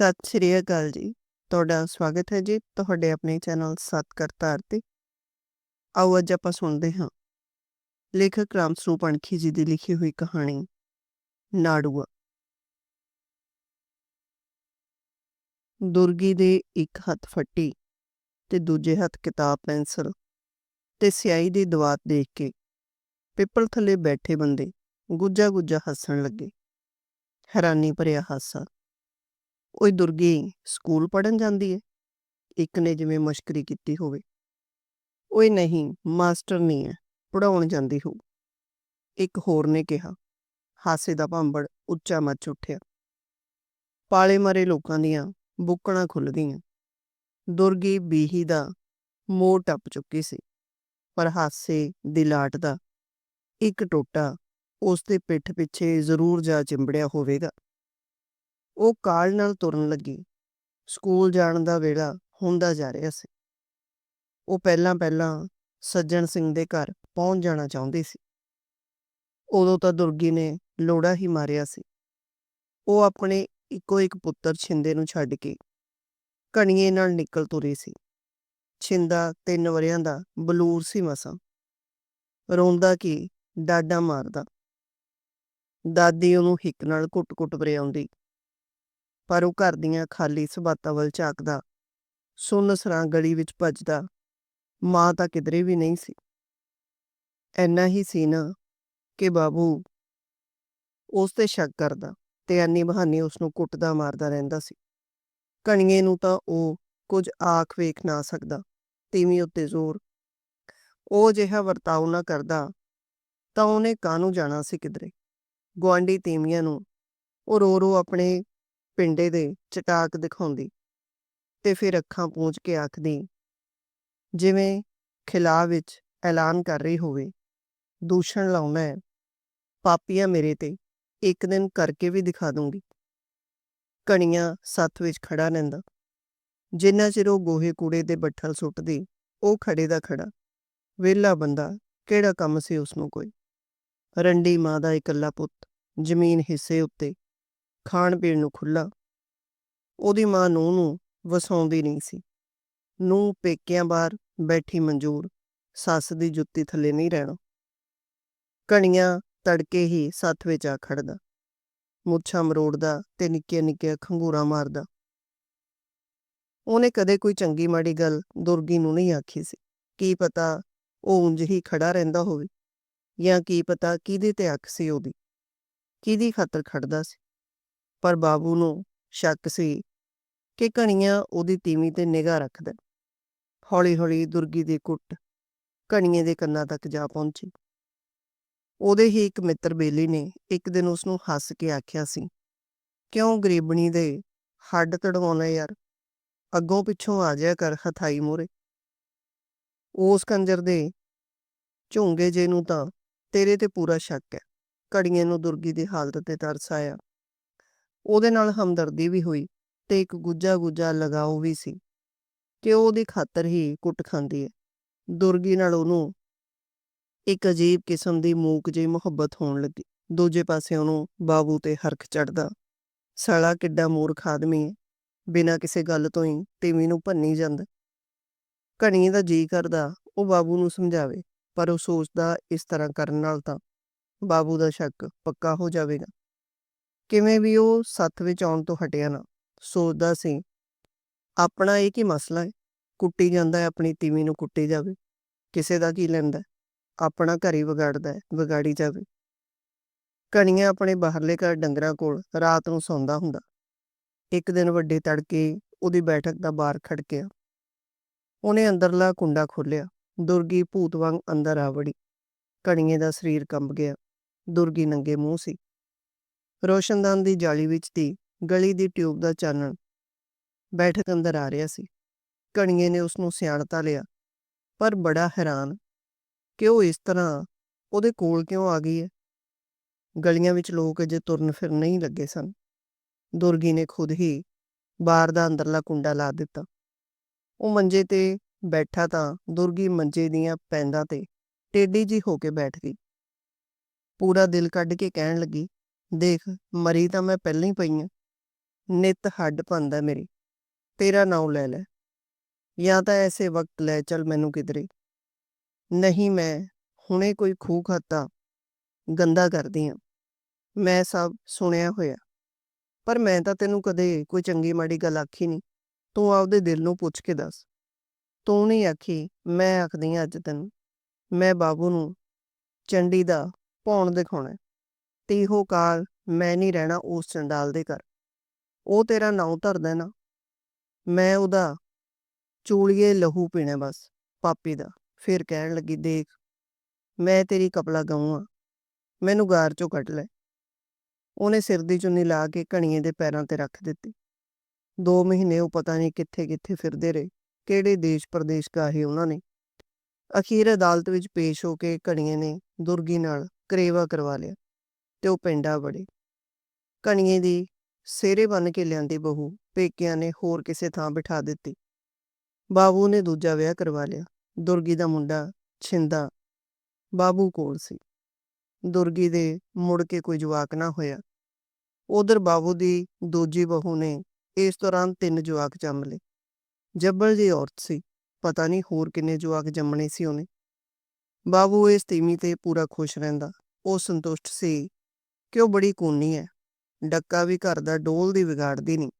ਸਤਿ ਸ਼੍ਰੀ ਅਕਾਲ ਜੀ। ਤੁਹਾਡਾ ਸਵਾਗਤ ਹੈ ਜੀ ਤੁਹਾਡੇ ਆਪਣੇ ਚੈਨਲ ਸਤ ਕਰਤਾਰ ਤੇ ਆਓ ਅੱਜ ਆਪਾਂ ਸੁਣਦੇ ਹਾਂ। ਲੇਖਕ ਰਾਮ ਸਰੂਪ ਅਣਖੀ ਜੀ ਦੀ ਲਿਖੀ ਹੋਈ ਕਹਾਣੀ, ਨਾੜੂਆ। ਦੁਰਗੀ ਦੇ ਇੱਕ ਹੱਥ ਫੱਟੀ ਤੇ ਦੂਜੇ ਹੱਥ ਕਿਤਾਬ ਪੈਨਸਲ ਤੇ ਸਿਆਹੀ ਦੀ ਦਵਾਤ ਦੇਖ ਕੇ ਪਿੱਪਲ ਥੱਲੇ ਬੈਠੇ ਬੰਦੇ ਗੁੱਜਾ ਗੁੱਜਾ ਹੱਸਣ ਲੱਗੇ। ਹੈਰਾਨੀ ਭਰਿਆ ਹਾਸਾ। ਉਹ ਦੁਰਗੀ ਸਕੂਲ ਪੜਨ ਜਾਂਦੀ ਹੈ ਇੱਕ ਨੇ ਜਿਵੇਂ ਮਸ਼ਕਰੀ ਕੀਤੀ ਹੋਵੇ। ਓਏ ਨਹੀਂ, ਮਾਸਟਰ ਨਹੀਂ ਹੈ ਪੜਾਉਣ ਜਾਂਦੀ ਹੋ ਇੱਕ ਹੋਰ ਨੇ ਕਿਹਾ, ਹਾਸੇ ਦਾ ਭਾਂਬੜ ਉੱਚਾ ਮੱਚ ਉੱਠਿਆ। ਪਾਲੇ ਮਰੇ ਲੋਕਾਂ ਦੀਆਂ ਬੁੱਕਣਾ ਖੁੱਲ ਗਈਆਂ ਦੁਰਗੀ ਬੀਹੀ ਦਾ ਮੋਹ ਟੱਪ ਚੁੱਕੀ ਸੀ, ਪਰ ਹਾਸੇ ਦੀ ਲਾਟ ਦਾ ਇੱਕ ਟੋਟਾ ਉਸ ਦੇ ਪਿੱਠ ਪਿੱਛੇ ਜ਼ਰੂਰ ਜਾ ਚਿੰਬੜਿਆ ਹੋਵੇਗਾ। ਉਹ ਕਾਲ ਨਾਲ ਤੁਰਨ ਲੱਗੀ। ਸਕੂਲ ਜਾਣ ਦਾ ਵੇਲਾ ਹੁੰਦਾ ਜਾ ਰਿਹਾ ਸੀ। ਉਹ ਪਹਿਲਾਂ ਪਹਿਲਾਂ ਸੱਜਣ ਸਿੰਘ ਦੇ ਘਰ ਪਹੁੰਚ ਜਾਣਾ ਚਾਹੁੰਦੀ ਸੀ। ਉਦੋਂ ਤਾਂ ਦੁਰਗੀ ਨੇ ਲੋੜਾ ਹੀ ਮਾਰਿਆ ਸੀ। ਉਹ ਆਪਣੇ ਇੱਕੋ ਇੱਕ ਪੁੱਤਰ ਛਿੰਦੇ ਨੂੰ ਛੱਡ ਕੇ ਕਣੀਏ ਨਾਲ ਨਿਕਲ ਤੁਰੀ ਸੀ। ਛਿੰਦਾ ਤਿੰਨ ਵਰਿਆਂ ਦਾ ਬਲੂਰ ਸੀ ਮਸਾਂ। ਰੋਂਦਾ ਕੀ ਡਾਡਾ ਮਾਰਦਾ। ਦਾਦੀ ਉਹਨੂੰ ਹਿੱਕ ਨਾਲ ਕੁੱਟ-ਕੁੱਟ ਵਰਿਆਉਂਦੀ ਪਰ ਉਹ ਘਰ ਦੀਆਂ ਖਾਲੀ ਸਬਾਤਾਂ ਵੱਲ ਝਾਕਦਾ, ਸੁੰਨ ਸਰਾਂ ਗਲੀ ਵਿੱਚ ਭੱਜਦਾ। ਮਾਂ ਤਾਂ ਕਿਧਰੇ ਵੀ ਨਹੀਂ ਸੀ। ਐਨਾ ਹੀ ਸੀ ਨਾ ਕਿ ਬਾਬੂ ਉਸ ਤੇ ਸ਼ੱਕ ਕਰਦਾ ਤੇ ਐਨੀ ਬਹਾਨੀ ਉਸ ਨੂੰ ਕੁੱਟਦਾ ਮਾਰਦਾ ਰਹਿੰਦਾ ਸੀ। ਕਣੀਏ ਨੂੰ ਤਾਂ ਉਹ ਕੁਝ ਆਖ ਵੇਖ ਨਾ ਸਕਦਾ, ਤੀਵੀਂ ਉੱਤੇ ਜ਼ੋਰ। ਉਹ ਜਿਹਾ ਵਰਤਾਉ ਨਾ ਕਰਦਾ ਤਾਂ ਉਹਨੇ ਕਾਹਨੂੰ ਜਾਣਾ ਸੀ ਕਿਧਰੇ? ਗੁਆਂਢੀ ਤੀਵੀਆਂ ਨੂੰ ਉਹ ਰੋ ਰੋ ਆਪਣੇ ਪਿੰਡੇ ਦੇ ਚਟਾਕ ਦਿਖਾਉਂਦੀ ਤੇ ਫਿਰ ਅੱਖਾਂ ਪੂੰਝ ਕੇ ਆਖਦੀ, ਜਿਵੇਂ ਖਿਲਾ ਵਿੱਚ ਐਲਾਨ ਕਰ ਰਹੀ ਹੋਵੇ, ਦੂਸ਼ਣ ਲਾਉਣਾ ਹੈ, ਪਾਪੀਆਂ ਮੇਰੇ ਤੇ ਇੱਕ ਦਿਨ ਕਰਕੇ ਵੀ ਦਿਖਾ ਦੂੰਗੀ। ਕਣੀਆਂ ਸੱਥ ਵਿੱਚ ਖੜਾ ਰਹਿੰਦਾ। ਜਿੰਨਾ ਚਿਰ ਉਹ ਗੋਹੇ ਕੂੜੇ ਦੇ ਬੱਠਲ ਸੁੱਟਦੀ, ਉਹ ਖੜੇ ਦਾ ਖੜਾ ਵਿਹਲਾ ਬੰਦਾ, ਕਿਹੜਾ ਕੰਮ ਸੀ ਉਸ ਨੂੰ ਕੋਈ? ਰੰਡੀ ਮਾਂ ਦਾ ਇਕੱਲਾ ਪੁੱਤ, ਜ਼ਮੀਨ ਹਿੱਸੇ ਉੱਤੇ ਖਾਣ ਪੀਣ ਨੂੰ ਖੁੱਲਾ ਉਹਦੀ ਮਾਂ ਨੂੰ ਨੂੰ ਵਸਾਉਂਦੀ ਨਹੀਂ ਸੀ। ਨੂੰ ਪੇਕਿਆਂ ਬਾਹਰ ਬੈਠੀ ਮਨਜੂਰ, ਸੱਸ ਦੀ ਜੁੱਤੀ ਥੱਲੇ ਨਹੀਂ ਰਹਿਣਾ। ਕਣੀਆਂ ਤੜਕੇ ਹੀ ਸੱਥ ਵਿੱਚ ਆ ਖੜਦਾ ਮੁੱਛਾਂ ਮਰੋੜਦਾ ਤੇ ਨਿੱਕੀਆਂ ਨਿੱਕੀਆਂ ਖੰਗੂਰਾ ਮਾਰਦਾ। ਉਹਨੇ ਕਦੇ ਕੋਈ ਚੰਗੀ ਮਾੜੀ ਗੱਲ ਦੁਰਗੀ ਨੂੰ ਨਹੀਂ ਆਖੀ ਸੀ। ਕੀ ਪਤਾ ਉਹ ਉਂਝ ਹੀ ਖੜਾ ਰਹਿੰਦਾ ਹੋਵੇ ਜਾਂ ਕੀ ਪਤਾ ਕਿਹਦੇ ਤੇ ਅੱਖ ਸੀ ਉਹਦੀ। ਕਿਹਦੀ ਖਾਤਰ ਖੜਦਾ ਸੀ? ਪਰ ਬਾਬੂ ਨੂੰ ਸ਼ੱਕ ਸੀ ਕਿ ਕਣੀਆਂ ਉਹਦੀ ਤੀਵੀਂ ਤੇ ਨਿਗਾਹ ਰੱਖਦਾ। ਹੌਲੀ-ਹੌਲੀ ਦੁਰਗੀ ਦੀ ਕੁੱਟ ਘਣੀਏ ਦੇ ਕੰਨਾਂ ਤੱਕ ਜਾ ਪਹੁੰਚੀ। ਉਹਦੇ ਹੀ ਇੱਕ ਮਿੱਤਰ ਬੇਲੀ ਨੇ ਇੱਕ ਦਿਨ ਉਸ ਨੂੰ ਹੱਸ ਕੇ ਆਖਿਆ ਸੀ, ਕਿਉਂ ਗਰੀਬਣੀ ਦੇ ਹੱਡ ਤੜਵਾਉਣਾ ਯਾਰ? ਅੱਗੋਂ ਪਿੱਛੋਂ ਆ ਜਾਇਆ ਕਰ ਹਥਾਈ ਮੋਰੇ ਉਸ ਕੰਜਰ ਦੇ ਝੁੰਗੇ ਜੇ ਨੂੰ ਤਾਂ ਤੇਰੇ ਤੇ ਪੂਰਾ ਸ਼ੱਕ ਹੈ ਕੜੀਏ ਨੂੰ ਦੁਰਗੀ ਦੀ ਹਾਲਤ ਤੇ ਤਰਸ ਆਇਆ। ਉਹਦੇ ਨਾਲ ਹਮਦਰਦੀ ਵੀ ਹੋਈ ਤੇ ਇੱਕ ਗੁੱਜਾ ਗੁੱਜਾ ਲਗਾਓ ਵੀ ਸੀ ਕਿ ਉਹਦੀ ਖਾਤਰ ਹੀ ਕੁੱਟ ਖਾਂਦੀ ਹੈ। ਦੁਰਗੀ ਨਾਲ ਉਹਨੂੰ ਇੱਕ ਅਜੀਬ ਕਿਸਮ ਦੀ ਮੂਕ ਜਿਹੀ ਮੁਹੱਬਤ ਹੋਣ ਲੱਗੀ। ਦੂਜੇ ਪਾਸੇ ਉਹਨੂੰ ਬਾਬੂ ਤੇ ਹਰਖ ਚੜਦਾ ਸਾਲਾ ਕਿੱਡਾ ਮੂਰਖ ਆਦਮੀ ਹੈ। ਬਿਨਾਂ ਕਿਸੇ ਗੱਲ ਤੋਂ ਹੀ ਤੀਵੀਂ ਨੂੰ ਭੰਨੀ ਜਾਂਦਾ। ਘਣੀ ਦਾ ਜੀ ਕਰਦਾ ਉਹ ਬਾਬੂ ਨੂੰ ਸਮਝਾਵੇ, ਪਰ ਉਹ ਸੋਚਦਾ ਇਸ ਤਰ੍ਹਾਂ ਕਰਨ ਨਾਲ ਤਾਂ ਬਾਬੂ ਦਾ ਸ਼ੱਕ ਪੱਕਾ ਹੋ ਜਾਵੇਗਾ। ਕਿਵੇਂ ਵੀ ਉਹ ਸੱਥ ਵਿੱਚ ਆਉਣ ਤੋਂ ਹਟਿਆ ਨਾ, ਸੋਚਦਾ ਸੀ, ਆਪਣਾ ਇਹ ਕੀ ਮਸਲਾ ਹੈ? ਕੁੱਟੀ ਜਾਂਦਾ ਹੈ, ਆਪਣੀ ਤੀਵੀਂ ਨੂੰ ਕੁੱਟੀ ਜਾਵੇ। ਕਿਸੇ ਦਾ ਕੀ ਲੈਂਦਾ ਆਪਣਾ ਘਰ ਹੀ ਵਿਗਾੜਦਾ ਹੈ, ਵਿਗਾੜੀ ਜਾਵੇ। ਕਣੀਆਂ ਆਪਣੇ ਬਾਹਰਲੇ ਘਰ ਡੰਗਰਾਂ ਕੋਲ ਰਾਤ ਨੂੰ ਸੌਂਦਾ ਹੁੰਦਾ। ਇੱਕ ਦਿਨ ਵੱਡੇ ਤੜਕੇ ਉਹਦੀ ਬੈਠਕ ਦਾ ਬਾਰ ਖੜਕਿਆ। ਉਹਨੇ ਅੰਦਰਲਾ ਕੁੰਡਾ ਖੋਲ੍ਹਿਆ। ਦੁਰਗੀ ਭੂਤ ਵਾਂਗ ਅੰਦਰ ਆ ਵੜੀ। ਕਣੀਏ ਦਾ ਸਰੀਰ ਕੰਬ ਗਿਆ। ਦੁਰਗੀ ਨੰਗੇ ਮੂੰਹ ਸੀ। ਰੋਸ਼ਨਦਾਨ ਦੀ ਜਾਲੀ ਵਿੱਚ ਦੀ ਗਲੀ ਦੀ ਟਿਊਬ ਦਾ ਚਾਨਣ ਬੈਠਕ ਅੰਦਰ ਆ ਰਿਹਾ ਸੀ। ਕਣੀਏ ਨੇ ਉਸ ਨੂੰ ਸਿਆਣਤਾ ਲਿਆ, ਪਰ ਬੜਾ ਹੈਰਾਨ ਕਿ ਉਹ ਇਸ ਤਰ੍ਹਾਂ ਉਹਦੇ ਕੋਲ ਕਿਉਂ ਆ ਗਈ ਹੈ? ਗਲੀਆਂ ਵਿੱਚ ਲੋਕ ਅਜੇ ਤੁਰਨ ਫਿਰ ਨਹੀਂ ਲੱਗੇ ਸਨ। ਦੁਰਗੀ ਨੇ ਖੁਦ ਹੀ ਬਾਰ ਦਾ ਅੰਦਰਲਾ ਕੁੰਡਾ ਲਾ ਦਿੱਤਾ। ਉਹ ਮੰਜੇ ਤੇ ਬੈਠਾ ਤਾਂ ਦੁਰਗੀ ਮੰਜੇ ਦੀਆਂ ਪੈਂਦਾਂ ਤੇ ਟੇਢੀ ਜੀ ਹੋ ਕੇ ਬੈਠ ਗਈ। ਪੂਰਾ ਦਿਲ ਕੱਢ ਕੇ ਕਹਿਣ ਲੱਗੀ ਦੇਖ, ਮਰੀ ਤਾਂ ਮੈਂ ਪਹਿਲਾਂ ਹੀ ਪਈ ਆ। ਨਿਤ ਹੱਡ ਭੰਦਾ ਮੇਰੀ। ਤੇਰਾ ਨਾਮ ਲੈ ਲੈ। ਜਾਂ ਤਾਂ ਐਸੇ ਵਕਤ ਲੈ ਚੱਲ ਮੈਨੂੰ ਕਿਧਰੇ। ਨਹੀਂ ਮੈਂ ਹੁਣੇ ਕੋਈ ਖੂਹ ਖਾਤਾ ਗੰਦਾ ਕਰਦੀ ਆ। ਮੈਂ ਸਭ ਸੁਣਿਆ ਹੋਇਆ। ਪਰ ਮੈਂ ਤਾਂ ਤੈਨੂੰ ਕਦੇ ਕੋਈ ਚੰਗੀ ਮਾੜੀ ਗੱਲ ਆਖੀ ਨਹੀਂ ਤੂੰ ਆਪਦੇ ਦਿਲ ਨੂੰ ਪੁੱਛ ਕੇ ਦੱਸ। ਤੂੰ ਨਹੀਂ ਆਖੀ, ਮੈਂ ਆਖਦੀ ਆਂ ਅੱਜ ਤੈਨੂੰ। ਮੈਂ ਬਾਬੂ ਨੂੰ ਚੰਡੀ ਦਾ ਭੌਣ ਦਿਖਾਉਣਾ ਤੇ ਇਹੋ ਕਾਲ ਮੈਂ ਨਹੀਂ ਰਹਿਣਾ ਉਸ ਚੰਡਾਲ ਦੇ ਘਰ। ਉਹ ਤੇਰਾ ਨਾਂ ਧਰਦਾ ਨਾ। ਮੈਂ ਉਹਦਾ ਚੂਲੀਏ ਲਹੂ ਪੀਣਾ ਬਸ, ਪਾਪੀ ਦਾ। ਫਿਰ ਕਹਿਣ ਲੱਗੀ, ਦੇਖ, ਮੈਂ ਤੇਰੀ ਕਪਲਾ ਗਊ ਆ ਮੈਨੂੰ ਗਾਰ ਚੋਂ ਕੱਢ ਲੈ। ਉਹਨੇ ਸਿਰ ਦੀ ਚੁੰਨੀ ਲਾ ਕੇ ਘਣੀਏ ਦੇ ਪੈਰਾਂ ਤੇ ਰੱਖ ਦਿੱਤੀ। ਦੋ ਮਹੀਨੇ ਉਹ ਪਤਾ ਨਹੀਂ ਕਿੱਥੇ ਕਿੱਥੇ ਫਿਰਦੇ ਰਹੇ, ਕਿਹੜੇ ਦੇਸ਼ ਪ੍ਰਦੇਸ਼ ਗਾਹੇ ਉਹਨਾਂ ਨੇ। ਅਖੀਰ ਅਦਾਲਤ ਵਿੱਚ ਪੇਸ਼ ਹੋ ਕੇ ਘਣੀਏ ਨੇ ਦੁਰਗੀ ਨਾਲ ਕਰੇਵਾ ਕਰਵਾ ਲਿਆ। ਤੇ ਉਹ ਪਿੰਡਾ ਵੜੀ। ਕਣੀਏ ਦੀ ਸਿਹਰੇ ਬੰਨ ਕੇ ਲਿਆਂਦੀ ਬਹੂ ਪੇਕਿਆਂ ਨੇ ਹੋਰ ਕਿਸੇ ਥਾਂ ਬਿਠਾ ਦਿੱਤੀ। ਬਾਬੂ ਨੇ ਦੂਜਾ ਵਿਆਹ ਕਰਵਾ ਲਿਆ। ਦੁਰਗੀ ਦਾ ਮੁੰਡਾ ਛਿੰਦਾ ਬਾਬੂ ਕੋਲ ਸੀ। ਦੁਰਗੀ ਦੇ ਮੁੜ ਕੇ ਕੋਈ ਜਵਾਕ ਨਾ ਹੋਇਆ। ਉਧਰ ਬਾਬੂ ਦੀ ਦੂਜੀ ਬਹੂ ਨੇ ਇਸ ਦੌਰਾਨ ਤਿੰਨ ਜਵਾਕ ਜੰਮ ਲਏ। ਜੱਬਲ ਜੀ ਔਰਤ ਸੀ। ਪਤਾ ਨਹੀਂ ਹੋਰ ਕਿੰਨੇ ਜਵਾਕ ਜੰਮਣੇ ਸੀ ਉਹਨੇ। ਬਾਬੂ ਇਸ ਤੀਵੀਂ ਤੇ ਪੂਰਾ ਖੁਸ਼ ਰਹਿੰਦਾ। ਉਹ ਸੰਤੁਸ਼ਟ ਸੀ ਕਿ ਉਹ ਬੜੀ ਕੂਨੀ ਹੈ ਡੱਕਾ ਵੀ ਘਰ ਦਾ ਡੋਲ ਦੀ ਵਿਗਾੜਦੀ ਨਹੀਂ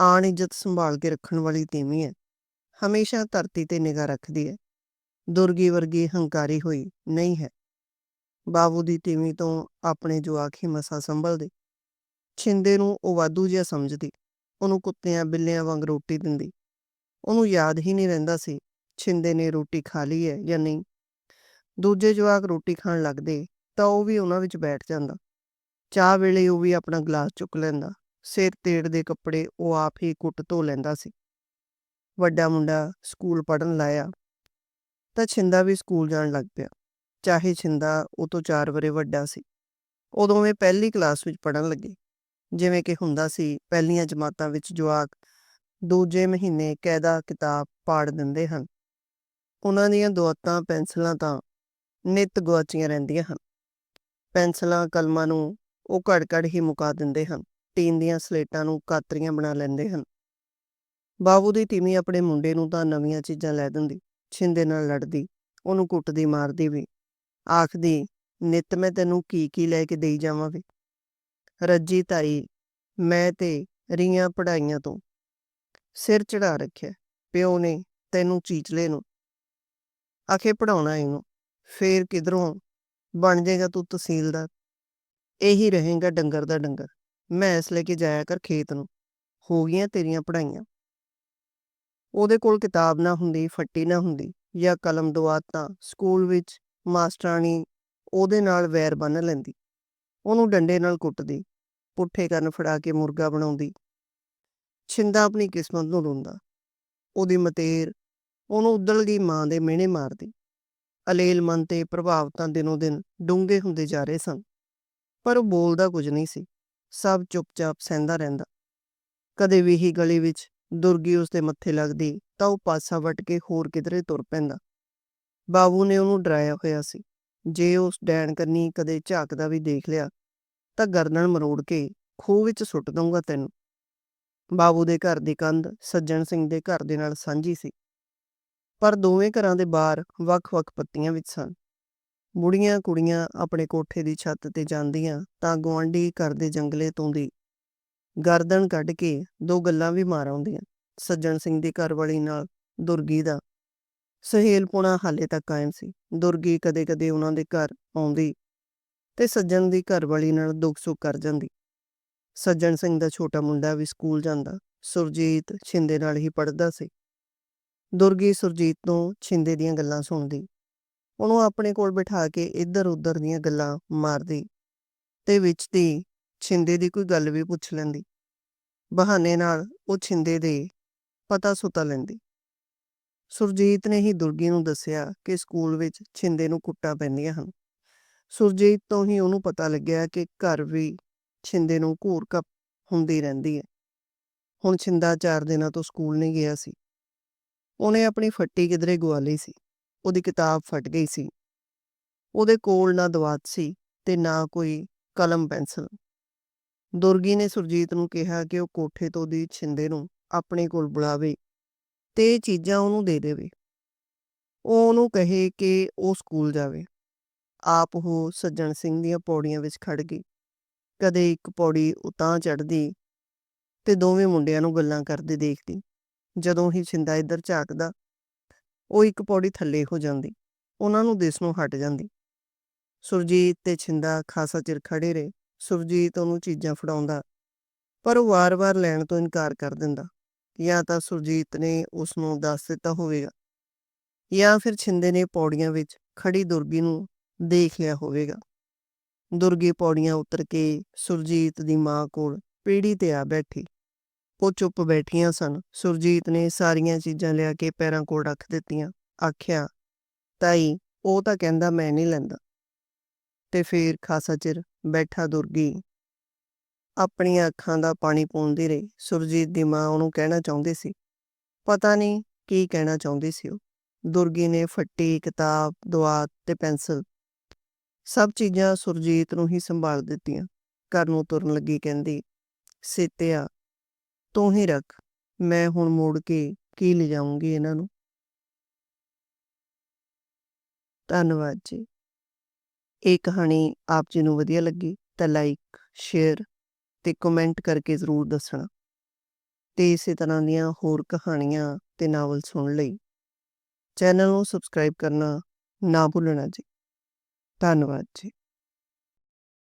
ਆਣ ਇੱਜ਼ਤ ਸੰਭਾਲ ਕੇ ਰੱਖਣ ਵਾਲੀ ਤੀਵੀਂ ਹੈ ਹਮੇਸ਼ਾ ਧਰਤੀ ਤੇ ਨਿਗਾਹ ਰੱਖਦੀ ਹੈ ਦੁਰਗੀ ਵਰਗੀ ਹੰਕਾਰੀ ਹੋਈ ਨਹੀਂ ਹੈ। ਬਾਬੂ ਦੀ ਤੀਵੀਂ ਤੋਂ ਆਪਣੇ ਜਵਾਕ ਹੀ ਮਸਾ ਸੰਭਲਦੇ। ਛਿੰਦੇ ਨੂੰ ਉਹ ਵਾਧੂ ਜਿਹਾ ਸਮਝਦੀ। ਉਹਨੂੰ ਕੁੱਤਿਆਂ ਬਿੱਲਿਆਂ ਵਾਂਗ ਰੋਟੀ ਦਿੰਦੀ। ਉਹਨੂੰ ਯਾਦ ਹੀ ਨਹੀਂ ਰਹਿੰਦਾ ਸੀ, ਛਿੰਦੇ ਨੇ ਰੋਟੀ ਖਾ ਲਈ ਹੈ ਜਾਂ ਨਹੀਂ। ਦੂਜੇ ਜਵਾਕ ਰੋਟੀ ਖਾਣ ਲੱਗਦੇ ਤਾਂ ਉਹ ਵੀ ਉਹਨਾਂ ਵਿੱਚ ਬੈਠ ਜਾਂਦਾ। ਚਾਹ ਵੇਲੇ ਉਹ ਵੀ ਆਪਣਾ ਗਲਾਸ ਚੁੱਕ ਲੈਂਦਾ। ਸਿਰ ਤੇੜ ਦੇ ਕੱਪੜੇ ਉਹ ਆਪ ਹੀ ਕੁੱਟ ਧੋ ਲੈਂਦਾ ਸੀ। ਵੱਡਾ ਮੁੰਡਾ ਸਕੂਲ ਪੜਨ ਲਾਇਆ। ਤਾਂ ਛਿੰਦਾ ਵੀ ਸਕੂਲ ਜਾਣ ਲੱਗ ਪਿਆ। ਚਾਹੇ ਛਿੰਦਾ ਉਹ ਤੋਂ 4 ਵਰੇ ਵੱਡਾ ਸੀ। ਉਦੋਂ ਇਹ ਪਹਿਲੀ ਕਲਾਸ ਵਿੱਚ ਪੜਨ ਲੱਗੇ। ਜਿਵੇਂ ਕਿ ਹੁੰਦਾ ਸੀ, ਪਹਿਲੀਆਂ ਜਮਾਤਾਂ ਵਿੱਚ ਜਵਾਕ ਦੂਜੇ ਮਹੀਨੇ ਕਾਇਦਾ ਕਿਤਾਬ ਪਾੜ ਦਿੰਦੇ ਹਨ। ਉਹਨਾਂ ਦੀਆਂ ਦੁਆਤਾਂ ਪੈਨਸਲਾਂ ਤਾਂ ਨਿਤ ਗੁਆਚੀਆਂ ਰਹਿੰਦੀਆਂ ਹਨ। ਪੈਨਸਲਾਂ, ਕਲਮਾਂ ਨੂੰ ਉਹ ਘੜ-ਘੜ ਹੀ ਮੁਕਾ ਦਿੰਦੇ ਹਨ, ਟੀਨ ਦੀਆਂ ਸਲੇਟਾਂ ਨੂੰ ਕਾਤਰੀਆਂ ਬਣਾ ਲੈਂਦੇ ਹਨ। ਬਾਬੂ ਦੀ ਤੀਵੀਂ ਆਪਣੇ ਮੁੰਡੇ ਨੂੰ ਤਾਂ ਨਵੀਆਂ ਚੀਜ਼ਾਂ ਲੈ ਦਿੰਦੀ, ਛਿੰਦੇ ਨਾਲ ਲੜਦੀ, ਉਹਨੂੰ ਕੁੱਟਦੀ ਮਾਰਦੀ ਵੀ। ਆਖਦੀ, ਨਿਤ ਮੈਂ ਤੈਨੂੰ ਕੀ ਕੀ ਲੈ ਕੇ ਦੇਈ ਜਾਵਾਂ ਵੇ ਰੱਜੀ ਧਾਈ ਮੈਂ ਤੇ ਰੀਆਂ ਪੜਾਈਆਂ ਤੋਂ ਸਿਰ ਚੜਾ ਰੱਖਿਆ, ਪਿਓ ਨੇ ਤੈਨੂੰ ਚੀਚਲੇ ਨੂੰ ਆਖੇ ਪੜਾਉਣਾ ਇਹਨੂੰ, ਫੇਰ ਕਿਧਰੋਂ ਬਣ ਜਾਏਗਾ ਤੂੰ ਤਹਿਸੀਲਦਾਰ? ਇਹੀ ਰਹੇਗਾ ਡੰਗਰ ਦਾ ਡੰਗਰ। ਮੈਂ ਇਸ ਲੈ ਕੇ ਜਾਇਆ ਕਰ ਖੇਤ ਨੂੰ। ਹੋ ਗਈਆਂ ਤੇਰੀਆਂ ਪੜਾਈਆਂ ਉਹਦੇ ਕੋਲ ਕਿਤਾਬ ਨਾ ਹੁੰਦੀ, ਫੱਟੀ ਨਾ ਹੁੰਦੀ ਜਾਂ ਕਲਮ ਦਵਾਤ ਤਾਂ ਸਕੂਲ ਵਿੱਚ ਮਾਸਟਰਾਣੀ ਉਹਦੇ ਨਾਲ ਵੈਰ ਬੰਨ ਲੈਂਦੀ। ਉਹਨੂੰ ਡੰਡੇ ਨਾਲ ਕੁੱਟਦੀ, ਪੁੱਠੇ ਕੰਨ ਫੜਾ ਕੇ ਮੁਰਗਾ ਬਣਾਉਂਦੀ, ਛਿੰਦਾ ਆਪਣੀ ਕਿਸਮਤ ਨੂੰ ਰੋਂਦਾ। ਉਹਦੀ ਮਤੇਰ, ਉਹਨੂੰ ਉਦਲ ਗਈ ਮਾਂ ਦੇ ਮਿਹਣੇ ਮਾਰਦੀ। ਅਲੇਲ ਮਨ ਤੇ ਪ੍ਰਭਾਵ ਤਾਂ ਦਿਨੋਂ ਦਿਨ ਡੂੰਘੇ ਹੁੰਦੇ ਜਾ ਰਹੇ ਸਨ। ਪਰ ਉਹ ਬੋਲਦਾ ਕੁਝ ਨਹੀਂ ਸੀ। ਸਭ ਚੁੱਪਚਾਪ ਸਹਿੰਦਾ ਰਹਿੰਦਾ। ਕਦੇ ਵੀ ਹੀ ਗਲੀ ਵਿੱਚ ਦੁਰਗੀ ਉਸਦੇ ਮੱਥੇ ਲੱਗਦੀ, ਤਾਂ ਉਹ ਪਾਸਾ ਵੱਟ ਕੇ ਹੋਰ ਕਿਧਰੇ ਤੁਰ ਪੈਂਦਾ। ਬਾਬੂ ਨੇ ਉਹਨੂੰ ਡਰਾਇਆ ਹੋਇਆ ਸੀ। ਜੇ ਉਸ ਡੈਣ ਕੰਨੀ ਕਦੇ ਝਾਕਦਾ ਵੀ ਦੇਖ ਲਿਆ, ਤਾਂ ਗਰਦਨ ਮਰੋੜ ਕੇ ਖੂਹ ਵਿੱਚ ਸੁੱਟ ਦਊਂਗਾ ਤੈਨੂੰ। ਬਾਬੂ ਦੇ ਘਰ ਦੀ ਕੰਧ ਸੱਜਣ ਸਿੰਘ ਦੇ ਘਰ ਦੇ ਨਾਲ ਸਾਂਝੀ ਸੀ। ਪਰ ਦੋਵੇਂ ਘਰਾਂ ਦੇ ਬਾਹਰ ਵੱਖ-ਵੱਖ ਪੱਤੀਆਂ ਵਿੱਚ ਸਨ। ਬੁੜੀਆਂ ਕੁੜੀਆਂ ਆਪਣੇ ਕੋਠੇ ਦੀ ਛੱਤ ਤੇ ਜਾਂਦੀਆਂ ਤਾਂ ਗੁਆਂਢੀ ਘਰ ਦੇ ਜੰਗਲੇ ਤੋਂ ਦੀ ਗਰਦਨ ਕੱਢ ਕੇ ਦੋ ਗੱਲਾਂ ਵੀ ਮਾਰ ਆਉਂਦੀਆਂ, ਸੱਜਣ ਸਿੰਘ ਦੀ ਘਰਵਾਲੀ ਨਾਲ, ਦੁਰਗੀ ਦਾ। ਸਹੇਲਪੁਣਾ ਹਾਲੇ ਤੱਕ ਕਾਇਮ ਸੀ। ਦੁਰਗੀ ਕਦੇ-ਕਦੇ ਉਹਨਾਂ ਦੇ ਘਰ ਆਉਂਦੀ ਤੇ ਸੱਜਣ ਦੀ ਘਰਵਾਲੀ ਨਾਲ ਦੁੱਖ ਸੁੱਖ ਕਰ ਜਾਂਦੀ। ਸੱਜਣ ਸਿੰਘ ਦਾ ਛੋਟਾ ਮੁੰਡਾ ਵੀ ਸਕੂਲ ਜਾਂਦਾ, ਸੁਰਜੀਤ ਛਿੰਦੇ ਨਾਲ ਹੀ ਪੜ੍ਹਦਾ ਸੀ। ਦੁਰਗੀ ਸੁਰਜੀਤ ਤੋਂ ਛਿੰਦੇ ਦੀਆਂ ਗੱਲਾਂ ਸੁਣਦੀ। ਉਹਨੂੰ ਆਪਣੇ ਕੋਲ ਬਿਠਾ ਕੇ ਇੱਧਰ-ਉੱਧਰ ਦੀਆਂ ਗੱਲਾਂ ਮਾਰਦੀ ਤੇ ਵਿੱਚ ਦੀ ਛਿੰਦੇ ਦੀ ਕੋਈ ਗੱਲ ਵੀ ਪੁੱਛ ਲੈਂਦੀ। ਬਹਾਨੇ ਨਾਲ ਉਹ ਛਿੰਦੇ ਦੇ ਪਤਾ ਸੁਤਾ ਲੈਂਦੀ। ਸੁਰਜੀਤ ਨੇ ਹੀ ਦੁਰਗੀ ਨੂੰ ਦੱਸਿਆ ਕਿ ਸਕੂਲ ਵਿੱਚ ਛਿੰਦੇ ਨੂੰ ਕੁੱਟਾਂ ਪੈਂਦੀਆਂ ਹਨ। ਸੁਰਜੀਤ ਤੋਂ ਹੀ ਉਹਨੂੰ ਪਤਾ ਲੱਗਿਆ ਕਿ ਘਰ ਵੀ ਛਿੰਦੇ ਨੂੰ ਘੂਰ ਕੱਪ ਹੁੰਦੀ ਰਹਿੰਦੀ ਹੈ। ਹੁਣ ਛਿੰਦਾ 4 ਦਿਨਾਂ ਤੋਂ ਸਕੂਲ ਨਹੀਂ ਗਿਆ ਸੀ। ਉਹਨੇ ਆਪਣੀ ਫੱਟੀ ਕਿਧਰੇ ਗਵਾ ਲਈ ਸੀ। ਉਹਦੀ ਕਿਤਾਬ ਫਟ ਗਈ ਸੀ। ਉਹਦੇ ਕੋਲ ਨਾ ਦਵਾਤ ਸੀ ਤੇ ਨਾ ਕੋਈ ਕਲਮ ਪੈਨਸਲ। ਦੁਰਗੀ ਨੇ ਸੁਰਜੀਤ ਨੂੰ ਕਿਹਾ ਕਿ ਉਹ ਕੋਠੇ ਤੋਂ ਦੀ ਛਿੰਦੇ ਨੂੰ ਆਪਣੇ ਕੋਲ ਬੁਲਾਵੇ ਤੇ ਇਹ ਚੀਜ਼ਾਂ ਉਹਨੂੰ ਦੇ ਦੇਵੇ। ਉਹ ਉਹਨੂੰ ਕਹੇ ਕਿ ਉਹ ਸਕੂਲ ਜਾਵੇ। ਆਪ ਉਹ ਸੱਜਣ ਸਿੰਘ ਦੀਆਂ ਪੌੜੀਆਂ ਵਿੱਚ ਖੜ ਗਈ। ਕਦੇ ਇੱਕ ਪੌੜੀ ਉਤਾਂ ਚੜ੍ਹਦੀ ਤੇ ਦੋਵੇਂ ਮੁੰਡਿਆਂ ਨੂੰ ਗੱਲਾਂ ਕਰਦੇ ਦੇਖਦੀ। ਜਦੋਂ ਹੀ ਛਿੰਦਾ ਇੱਧਰ ਝਾਕਦਾ ਉਹ ਇੱਕ ਪੌੜੀ ਥੱਲੇ ਹੋ ਜਾਂਦੀ, ਉਹਨਾਂ ਨੂੰ ਦਿਸਣੋਂ ਹਟ ਜਾਂਦੀ। ਸੁਰਜੀਤ ਤੇ ਛਿੰਦਾ ਖਾਸਾ ਚਿਰ ਖੜੇ ਰਹੇ, ਸੁਰਜੀਤ ਉਹਨੂੰ ਚੀਜ਼ਾਂ ਫੜਾਉਂਦਾ, ਪਰ ਉਹ ਵਾਰ-ਵਾਰ ਲੈਣ ਤੋਂ ਇਨਕਾਰ ਕਰ ਦਿੰਦਾ, ਜਾਂ ਤਾਂ ਸੁਰਜੀਤ ਨੇ ਉਸ ਨੂੰ ਦੱਸ ਦਿੱਤਾ ਹੋਵੇਗਾ, ਜਾਂ ਫਿਰ ਛਿੰਦੇ ਨੇ ਪੌੜੀਆਂ ਵਿੱਚ ਖੜੀ ਦੁਰਗੀ ਨੂੰ ਦੇਖ ਲਿਆ ਹੋਵੇਗਾ। ਦੁਰਗੀ ਪੌੜੀਆਂ ਉਤਰ ਕੇ ਸੁਰਜੀਤ ਦੀ ਮਾਂ ਕੋਲ ਪੀੜੀ ਤੇ ਆ ਬੈਠੀ। ਉਹ ਚੁੱਪ ਬੈਠੀਆਂ ਸਨ। ਸੁਰਜੀਤ ਨੇ ਸਾਰੀਆਂ ਚੀਜ਼ਾਂ ਲਿਆ ਕੇ ਪੈਰਾਂ ਕੋਲ ਰੱਖ ਦਿੱਤੀਆਂ। ਆਖਿਆ, ਤਾਈ, ਉਹ ਤਾਂ ਕਹਿੰਦਾ ਮੈਂ ਨਹੀਂ ਲੈਂਦਾ। ਤੇ ਫੇਰ ਖਾਸਾ ਚਿਰ ਬੈਠਾ ਦੁਰਗੀ ਆਪਣੀਆਂ ਅੱਖਾਂ ਦਾ ਪਾਣੀ ਪੂੰਝਦੀ ਰਹੀ। ਸੁਰਜੀਤ ਦੀ ਮਾਂ ਉਹਨੂੰ ਕਹਿਣਾ ਚਾਹੁੰਦੀ ਸੀ। ਪਤਾ ਨਹੀਂ ਕੀ ਕਹਿਣਾ ਚਾਹੁੰਦੀ ਸੀ ਉਹ। ਦੁਰਗੀ ਨੇ ਫੱਟੀ, ਕਿਤਾਬ ਦੁਆਤ ਤੇ ਪੈਨਸਲ ਸਭ ਚੀਜ਼ਾਂ ਸੁਰਜੀਤ ਨੂੰ ਹੀ ਸੰਭਾਲ ਦਿੱਤੀਆਂ। ਘਰ ਨੂੰ ਤੁਰਨ ਲੱਗੀ ਕਹਿੰਦੀ, ਸਿੱਤਿਆ ਤੂੰ ਹੀ ਰੱਖ, ਮੈਂ ਹੁਣ ਮੋੜ ਕੇ ਕੀ ਲਿਜਾਊਂਗੀ ਇਹਨਾਂ ਨੂੰ? ਧੰਨਵਾਦ ਜੀ। ਇਹ ਕਹਾਣੀ ਆਪ ਜੀ ਨੂੰ ਵਧੀਆ ਲੱਗੀ ਤਾਂ ਲਾਈਕ ਸ਼ੇਅਰ ਤੇ ਕਮੈਂਟ ਕਰਕੇ ਜ਼ਰੂਰ ਦੱਸਣਾ। ਤੇ ਇਸੇ ਤਰ੍ਹਾਂ ਦੀਆਂ ਹੋਰ ਕਹਾਣੀਆਂ ਤੇ ਨਾਵਲ ਸੁਣਨ ਲਈ ਚੈਨਲ ਨੂੰ ਸਬਸਕ੍ਰਾਈਬ ਕਰਨਾ ਨਾ ਭੁੱਲਣਾ ਜੀ। ਧੰਨਵਾਦ ਜੀ।